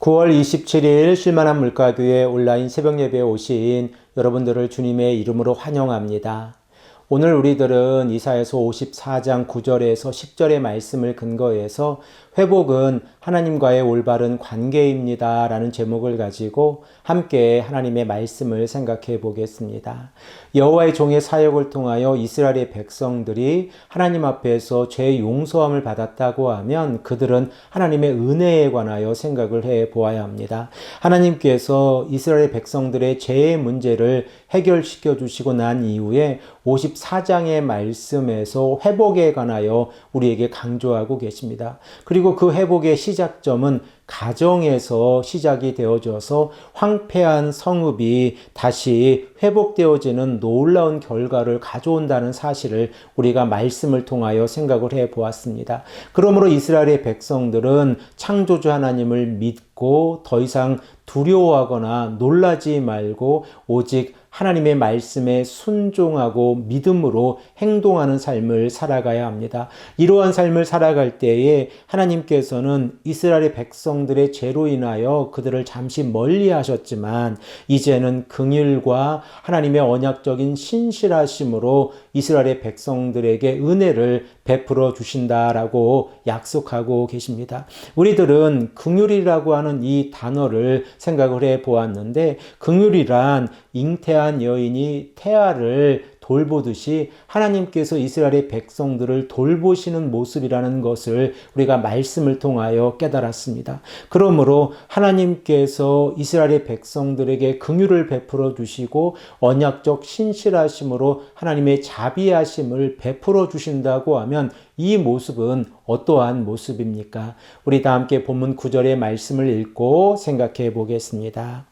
9월 27일 쉴만한 물가교회 온라인 새벽 예배에 오신 여러분들을 주님의 이름으로 환영합니다. 오늘 우리들은 이사에서 54장 9절에서 10절의 말씀을 근거해서 회복은 하나님과의 올바른 관계입니다. 라는 제목을 가지고 함께 하나님의 말씀을 생각해 보겠습니다. 여호와의 종의 사역을 통하여 이스라엘의 백성들이 하나님 앞에서 죄 용서함을 받았다고 하면 그들은 하나님의 은혜에 관하여 생각을 해 보아야 합니다. 하나님께서 이스라엘 백성들의 죄의 문제를 해결시켜 주시고 난 이후에 54장의 말씀에서 회복에 관하여 우리에게 강조하고 계십니다. 그리고 그 회복의 시작점은 가정에서 시작이 되어져서 황폐한 성읍이 다시 회복되어지는 놀라운 결과를 가져온다는 사실을 우리가 말씀을 통하여 생각을 해 보았습니다. 그러므로 이스라엘의 백성들은 창조주 하나님을 믿고 더 이상 두려워하거나 놀라지 말고 오직 하나님의 말씀에 순종하고 믿음으로 행동하는 삶을 살아가야 합니다. 이러한 삶을 살아갈 때에 하나님께서는 이스라엘의 백성 들의 죄로 인하여 그들을 잠시 멀리 하셨지만 이제는 긍휼과 하나님의 언약적인 신실하심으로 이스라엘의 백성들에게 은혜를 베풀어 주신다라고 약속하고 계십니다. 우리들은 긍휼이라고 하는 이 단어를 생각을 해 보았는데 긍휼이란 잉태한 여인이 태아를 돌보듯이 하나님께서 이스라엘의 백성들을 돌보시는 모습이라는 것을 우리가 말씀을 통하여 깨달았습니다. 그러므로 하나님께서 이스라엘의 백성들에게 긍휼을 베풀어 주시고 언약적 신실하심으로 하나님의 자비하심을 베풀어 주신다고 하면 이 모습은 어떠한 모습입니까? 우리 다 함께 본문 9절의 말씀을 읽고 생각해 보겠습니다.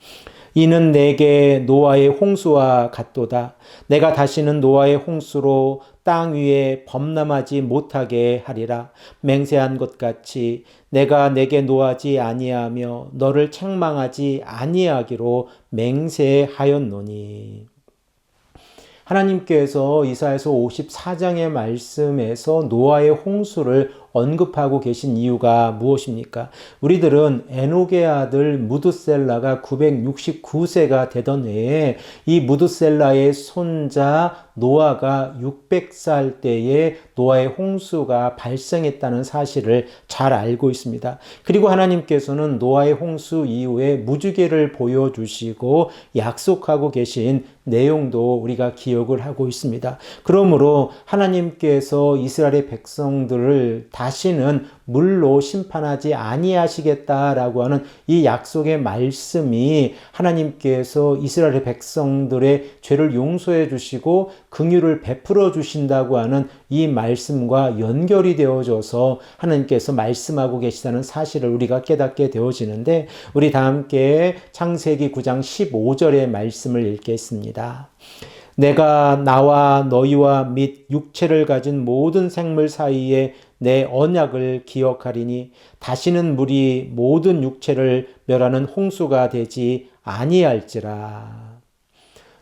이는 내게 노아의 홍수와 같도다. 내가 다시는 노아의 홍수로 땅 위에 범람하지 못하게 하리라. 맹세한 것 같이 내가 내게 노하지 아니하며 너를 책망하지 아니하기로 맹세하였노니. 하나님께서 이사에서 54장의 말씀에서 노아의 홍수를 언급하고 계신 이유가 무엇입니까? 우리들은 에녹의 아들 무드셀라가 969세가 되던 해에 이 무드셀라의 손자 노아가 600살 때에 노아의 홍수가 발생했다는 사실을 잘 알고 있습니다. 그리고 하나님께서는 노아의 홍수 이후에 무지개를 보여주시고 약속하고 계신 내용도 우리가 기억을 하고 있습니다. 그러므로 하나님께서 이스라엘의 백성들을 다시는 물로 심판하지 아니하시겠다라고 하는 이 약속의 말씀이 하나님께서 이스라엘 백성들의 죄를 용서해 주시고 긍휼을 베풀어 주신다고 하는 이 말씀과 연결이 되어져서 하나님께서 말씀하고 계시다는 사실을 우리가 깨닫게 되어지는데 우리 다 함께 창세기 9장 15절의 말씀을 읽겠습니다. 내가 나와 너희와 및 육체를 가진 모든 생물 사이에 내 언약을 기억하리니 다시는 물이 모든 육체를 멸하는 홍수가 되지 아니할지라.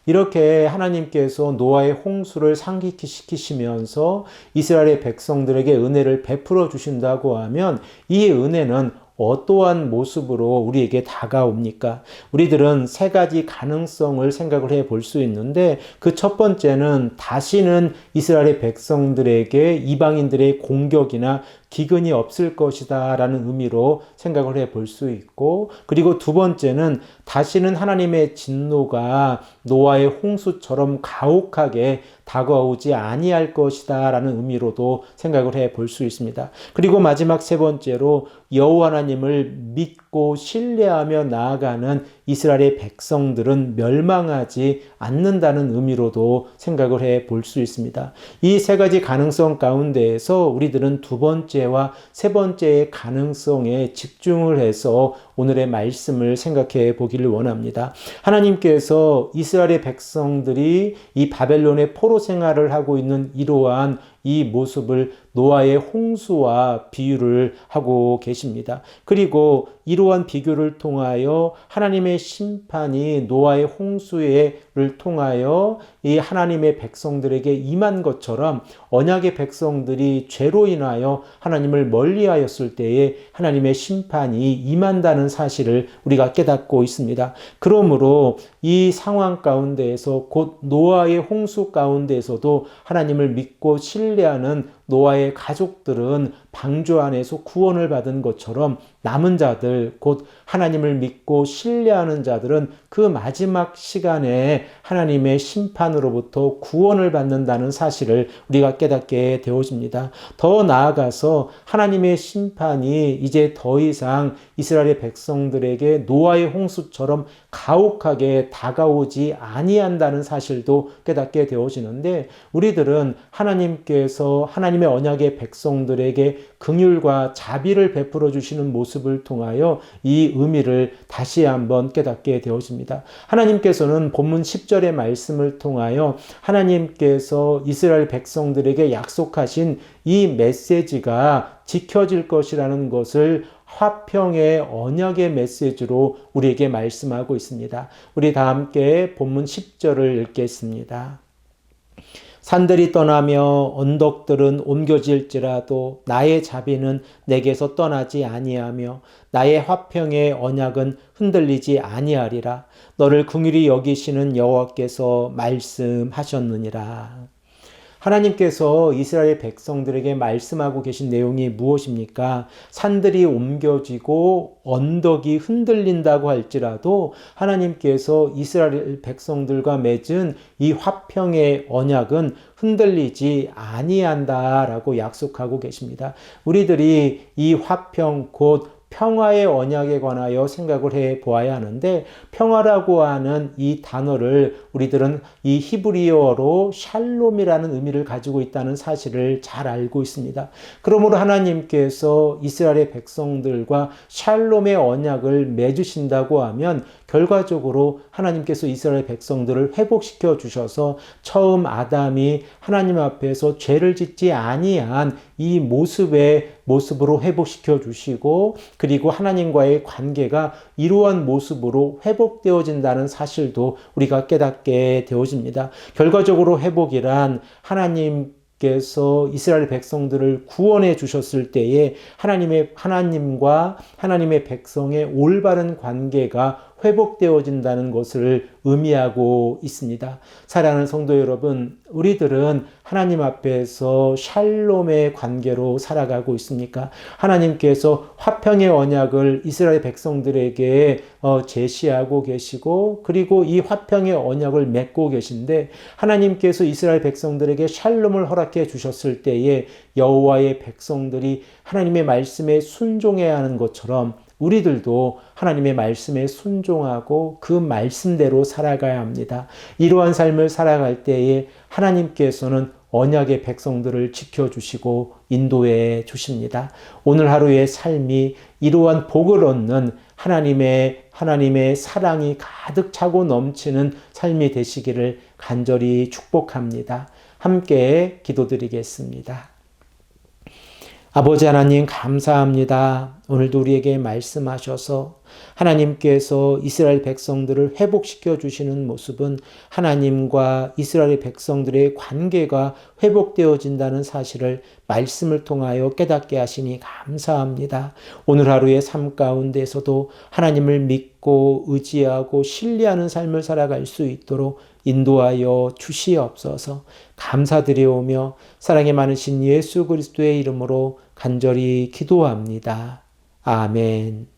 이렇게 하나님께서 노아의 홍수를 상기시키시면서 이스라엘의 백성들에게 은혜를 베풀어 주신다고 하면 이 은혜는 어떠한 모습으로 우리에게 다가옵니까? 우리들은 세 가지 가능성을 생각을 해 볼 수 있는데 그 첫 번째는 다시는 이스라엘의 백성들에게 이방인들의 공격이나 기근이 없을 것이다 라는 의미로 생각을 해 볼 수 있고 그리고 두 번째는 다시는 하나님의 진노가 노아의 홍수처럼 가혹하게 다가오지 아니할 것이다 라는 의미로도 생각을 해 볼 수 있습니다. 그리고 마지막 세 번째로 여호와 하나님을 믿고 신뢰하며 나아가는 이스라엘의 백성들은 멸망하지 않는다는 의미로도 생각을 해 볼 수 있습니다. 이 세 가지 가능성 가운데에서 우리들은 두 번째와 세 번째의 가능성에 집중을 해서 오늘의 말씀을 생각해 보기를 원합니다. 하나님께서 이스라엘의 백성들이 이 바벨론의 포로 생활을 하고 있는 이러한 이 모습을 노아의 홍수와 비유를 하고 계십니다. 그리고 이러한 비교를 통하여 하나님의 심판이 노아의 홍수를 통하여 이 하나님의 백성들에게 임한 것처럼 언약의 백성들이 죄로 인하여 하나님을 멀리하였을 때에 하나님의 심판이 임한다는 사실을 우리가 깨닫고 있습니다. 그러므로 이 상황 가운데에서 곧 노아의 홍수 가운데에서도 하나님을 믿고 신뢰 하는 노아의 가족들은 방주 안에서 구원을 받은 것처럼 남은 자들, 곧 하나님을 믿고 신뢰하는 자들은 그 마지막 시간에 하나님의 심판으로부터 구원을 받는다는 사실을 우리가 깨닫게 되어집니다. 더 나아가서 하나님의 심판이 이제 더 이상 이스라엘의 백성들에게 노아의 홍수처럼 가혹하게 다가오지 아니한다는 사실도 깨닫게 되어지는데 우리들은 하나님께서 하나님 의 언약의 백성들에게 긍휼과 자비를 베풀어 주시는 모습을 통하여 이 의미를 다시 한번 깨닫게 되어집니다. 하나님께서는 본문 10절의 말씀을 통하여 하나님께서 이스라엘 백성들에게 약속하신 이 메시지가 지켜질 것이라는 것을 화평의 언약의 메시지로 우리에게 말씀하고 있습니다. 우리 다 함께 본문 10절을 읽겠습니다. 산들이 떠나며 언덕들은 옮겨질지라도 나의 자비는 내게서 떠나지 아니하며 나의 화평의 언약은 흔들리지 아니하리라. 너를 궁일이 여기시는 여호와께서 말씀하셨느니라. 하나님께서 이스라엘 백성들에게 말씀하고 계신 내용이 무엇입니까? 산들이 옮겨지고 언덕이 흔들린다고 할지라도 하나님께서 이스라엘 백성들과 맺은 이 화평의 언약은 흔들리지 아니한다라고 약속하고 계십니다. 우리들이 이 화평 곧 평화의 언약에 관하여 생각을 해 보아야 하는데 평화라고 하는 이 단어를 우리들은 이 히브리어로 샬롬이라는 의미를 가지고 있다는 사실을 잘 알고 있습니다. 그러므로 하나님께서 이스라엘의 백성들과 샬롬의 언약을 맺으신다고 하면 결과적으로 하나님께서 이스라엘 백성들을 회복시켜 주셔서 처음 아담이 하나님 앞에서 죄를 짓지 아니한 이 모습의 모습으로 회복시켜 주시고 그리고 하나님과의 관계가 이러한 모습으로 회복되어진다는 사실도 우리가 깨닫게 되어집니다. 결과적으로 회복이란 하나님 께서 이스라엘 백성들을 구원해 주셨을 때에 하나님의 하나님과 하나님의 백성의 올바른 관계가 회복되어진다는 것을 의미하고 있습니다. 사랑하는 성도 여러분, 우리들은 하나님 앞에서 샬롬의 관계로 살아가고 있습니까? 하나님께서 화평의 언약을 이스라엘 백성들에게 어, 제시하고 계시고 그리고 이 화평의 언약을 맺고 계신데 하나님께서 이스라엘 백성들에게 샬롬을 허락해 주셨을 때에 여호와의 백성들이 하나님의 말씀에 순종해야 하는 것처럼 우리들도 하나님의 말씀에 순종하고 그 말씀대로 살아가야 합니다. 이러한 삶을 살아갈 때에 하나님께서는 언약의 백성들을 지켜주시고 인도해 주십니다. 오늘 하루의 삶이 이러한 복을 얻는 하나님의 하나님의 사랑이 가득 차고 넘치는 삶이 되시기를 간절히 축복합니다. 함께 기도드리겠습니다. 아버지 하나님 감사합니다. 오늘도 우리에게 말씀하셔서 하나님께서 이스라엘 백성들을 회복시켜 주시는 모습은 하나님과 이스라엘 백성들의 관계가 회복되어진다는 사실을 말씀을 통하여 깨닫게 하시니 감사합니다. 오늘 하루의 삶 가운데서도 하나님을 믿고 의지하고 신뢰하는 삶을 살아갈 수 있도록 인도하여 주시옵소서 감사드리오며 사랑에 많으신 예수 그리스도의 이름으로 간절히 기도합니다. 아멘.